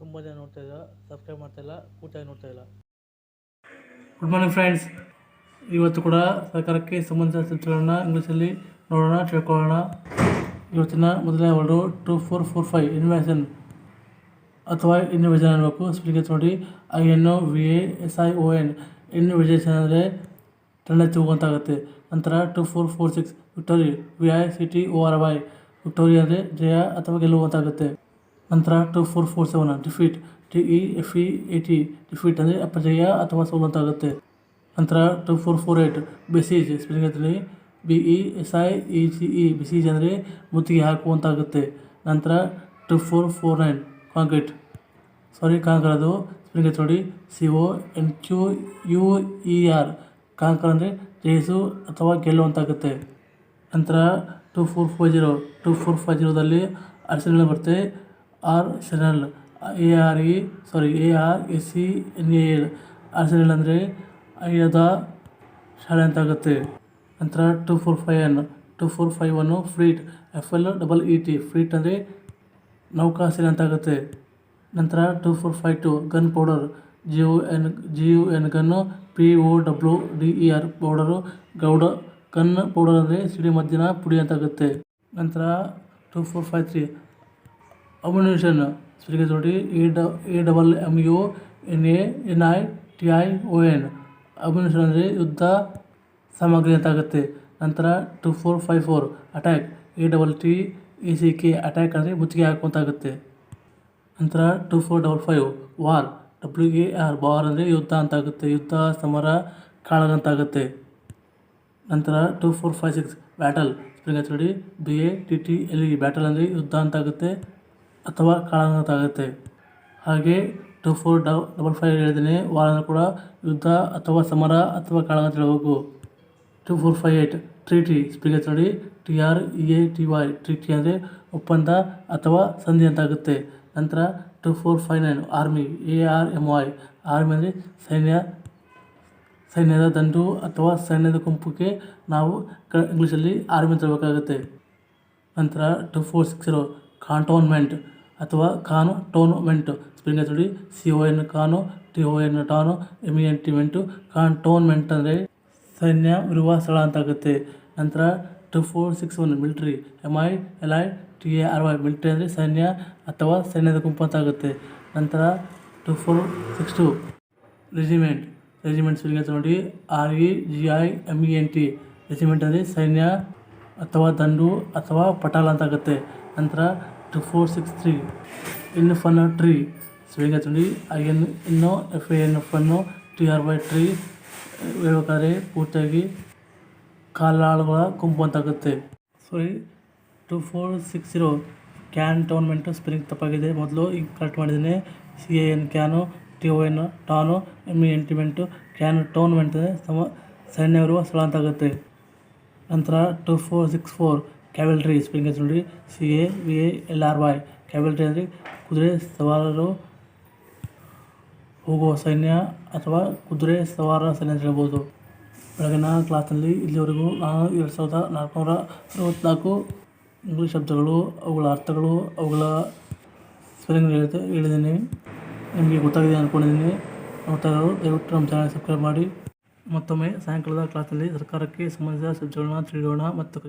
ತುಂಬ ಜನ ನೋಡ್ತಾ ಇಲ್ಲ ಸಬ್ಸ್ಕ್ರೈಬ್ ಮಾಡ್ತಾ ಇಲ್ಲ, ಕೂತಾಗಿ ನೋಡ್ತಾ ಇಲ್ಲ. ಗುಡ್ ಮಾರ್ನಿಂಗ್ ಫ್ರೆಂಡ್ಸ್ ಇವತ್ತು ಕೂಡ ಸರ್ಕಾರಕ್ಕೆ ಸಂಬಂಧಿಸಿದ ಚಿತ್ರಗಳನ್ನ ಇಂಗ್ಲೀಷಲ್ಲಿ ನೋಡೋಣ, ತಿಳ್ಕೊಳ್ಳೋಣ. ಇವತ್ತಿನ ಮೊದಲನೇ word two four four five invasion ಅಥವಾ ಇನ್ವಿಜನ್ ಅನ್ನಬೇಕು. ಸ್ಪೀಲಿಂಗ್ ನೋಡಿ. I N O V A S I O N invasion ಅಂದರೆ ತಣ್ಣೆತ್ತಿ ಹೋಗುವಂತಾಗುತ್ತೆ ನಂತರ two four four six victory V I C T O R Y victory ಅಂದರೆ ಜಯ ಅಥವಾ ಗೆಲ್ಲುವಂತಾಗುತ್ತೆ. ನಂತರ two four four seven defeat, T E F E A T defeat ಅಂದರೆ ಅಪಜಯ ಅಥವಾ ಸೋಲು ಅಂತ ಆಗುತ್ತೆ ನಂತರ two four four eight besiege, spelling ಅದರಲ್ಲಿ B E S I E C E, besiege ಅಂದರೆ ಮುತ್ತಿಗೆ ಹಾಕುವಂತಾಗುತ್ತೆ. ನಂತರ two four four nine concrete. Sorry conquer ಅದು ಸ್ಪೆಲ್ಲಿಂಗ್ ನೋಡಿ, C O N Q U E R. Conquer ಅಂದರೆ ಜಯಿಸು ಅಥವಾ ಗೆಲ್ಲುವಂತಾಗುತ್ತೆ. ನಂತರ two four four zero, two four five ಜೀರೋದಲ್ಲಿ arsenal ಬರುತ್ತೆ. Arsenal A R E sorry, A R A C, N A L. Arsenal ಅಂದರೆ ಅಯ್ಯದ ಶಾಲೆ ಅಂತಾಗುತ್ತೆ. ನಂತರ two four five N, two four five one fleet, F L double E T. Fleet ಅಂದರೆ ಅಂತ ಅಂತಾಗುತ್ತೆ. ನಂತರ two four five two, gun powder. G U N, G U N gun P O W D E R powder. Gowda, gun powder ಅಂದರೆ ಸಿಡಿ ಮದ್ದಿನ ಪುಡಿ ಅಂತಾಗುತ್ತೆ. ನಂತರ two four five three ammunition spelling ನೋಡಿ ಎ ಡ, A double M U N A N I T I O N. Ammunition ಅಂದರೆ ಯುದ್ಧ ಸಾಮಗ್ರಿ ಅಂತಾಗುತ್ತೆ ನಂತರ two four five four attack. A double T, A C K attack ಅಂದರೆ ಮುತ್ತಿಗೆ ಹಾಕುವಂತಾಗುತ್ತೆ ನಂತರ two four double five war. W A R war ಅಂದರೆ ಯುದ್ಧ ಅಂತಾಗುತ್ತೆ ಯುದ್ಧ, ಸಮರ, ಕಾಳಗ ಅಂತಾಗುತ್ತೆ ನಂತರ two four five six battle. Spring ನೋಡಿ B A T T L E, battle ಅಂದರೆ ಯುದ್ಧ ಅಂತಾಗುತ್ತೆ ಅಥವಾ ಅಂತಾಗುತ್ತೆ ಹಾಗೆ two four dub, double five ಹೇಳಿದ್ದೀನಿ ವಾರ ಕೂಡ ಯುದ್ಧ ಅಥವಾ ಸಮರ ಅಥವಾ ಹೇಳಬೇಕು two four five eight treaty speaker ನೋಡಿ T R E A T Y treaty ಅಂದರೆ ಒಪ್ಪಂದ ಅಥವಾ ಸಂಧಿ ಅಂತಾಗುತ್ತೆ ನಂತರ two four five nine, army, A R M Y, army ಅಂದರೆ ಸೈನ್ಯ, ಸೈನ್ಯದ ದಂಡು ಅಥವಾ ಸೈನ್ಯದ ಗುಂಪಿಗೆ ನಾವು ಕ, ಇಂಗ್ಲೀಷಲ್ಲಿ ಆರ್ಮಿ ಅಂತ ಹೇಳಬೇಕಾಗುತ್ತೆ. ನಂತರ two four six zero, cantonment. ಅಥವಾ ಕಾನು ಟೋನ್ಮೆಂಟು ಸ್ಪ್ರಿಂಗ್ ನೋಡಿ C O N con, T O N ton M N ment cantonment ಅಂದರೆ ಸೈನ್ಯ ಇರುವ ಸ್ಥಳ ಅಂತಾಗುತ್ತೆ. ನಂತರ two four six one military M I, L I, T A R Y military ಅಂದರೆ ಸೈನ್ಯ ಅಥವಾ ಸೈನ್ಯದ ಗುಂಪು ಅಂತಾಗುತ್ತೆ. ನಂತರ two four six two regiment. Regiment ಅಂತ ನೋಡಿ R E, G I M E N T. Regiment ಅಂದರೆ ಸೈನ್ಯ ಅಥವಾ ದಂಡು ಅಥವಾ ಪಟಾಲ ಅಂತಾಗುತ್ತೆ. ನಂತರ two four six three infantry spelling ನೋಡಿ ಐ ಎನ್ ಇನ್ನೋ F A N F T R Y tree ಹೇಳ್ಬೇಕಾದ್ರೆ ಪೂರ್ತಿಯಾಗಿ ಕಾಲಾಳುಗಳ ಗುಂಪು ಅಂತಾಗುತ್ತೆ. Sorry two four six zero can cantonment spelling ತಪ್ಪಾಗಿದೆ. ಮೊದಲು ಈಗ ಕರೆಕ್ಟ್ ಮಾಡಿದ್ದೀನಿ. C A N can T O N ton M ಎಂಟಿಮೆಂಟು cantonment ಸಮ ಸೈನ್ಯವಿರುವ ಸ್ಥಳ ಅಂತಾಗುತ್ತೆ ನಂತರ two four six four cavalry spelling ನೋಡಿ C A V A L R Y cavalry ಅಂದರೆ ಕುದುರೆ ಸವಾರರು ಹೋಗುವ ಸೈನ್ಯ ಅಥವಾ ಕುದುರೆ ಸವಾರ ಸೈನ್ಯ ಅಂತ ಹೇಳ್ಬೋದು. ಬೆಳಗಿನ ಕ್ಲಾಸ್ನಲ್ಲಿ ಇಲ್ಲಿವರೆಗೂ ನಾನು ಎರಡು ಸಾವಿರದ ನಾಲ್ಕುನೂರ ಅರವತ್ತ್ನಾಲ್ಕು ಇಂಗ್ಲೀಷ್ ಶಬ್ದಗಳು, ಅವುಗಳ ಅರ್ಥಗಳು, ಅವುಗಳ ಸ್ಪೆಲ್ಲಿಂಗ್ ಹೇಳಿದೆ ಹೇಳಿದ್ದೀನಿ. ನಿಮಗೆ ಗೊತ್ತಾಗಿದೆ ಅಂದ್ಕೊಂಡಿದ್ದೀನಿ ನೋಡ್ತಾ ದಯವಿಟ್ಟು ನಮ್ಮ ಚಾನಲ್ ಸಬ್ಸ್ಕ್ರೈಬ್ ಮಾಡಿ. ಮತ್ತೊಮ್ಮೆ ಸಾಯಂಕಾಲದ ಕ್ಲಾಸಲ್ಲಿ ಸರ್ಕಾರಕ್ಕೆ ಸಂಬಂಧಿಸಿದ ಶಬ್ದಗಳನ್ನ ತಿಳಿಯೋಣ ಮತ್ತು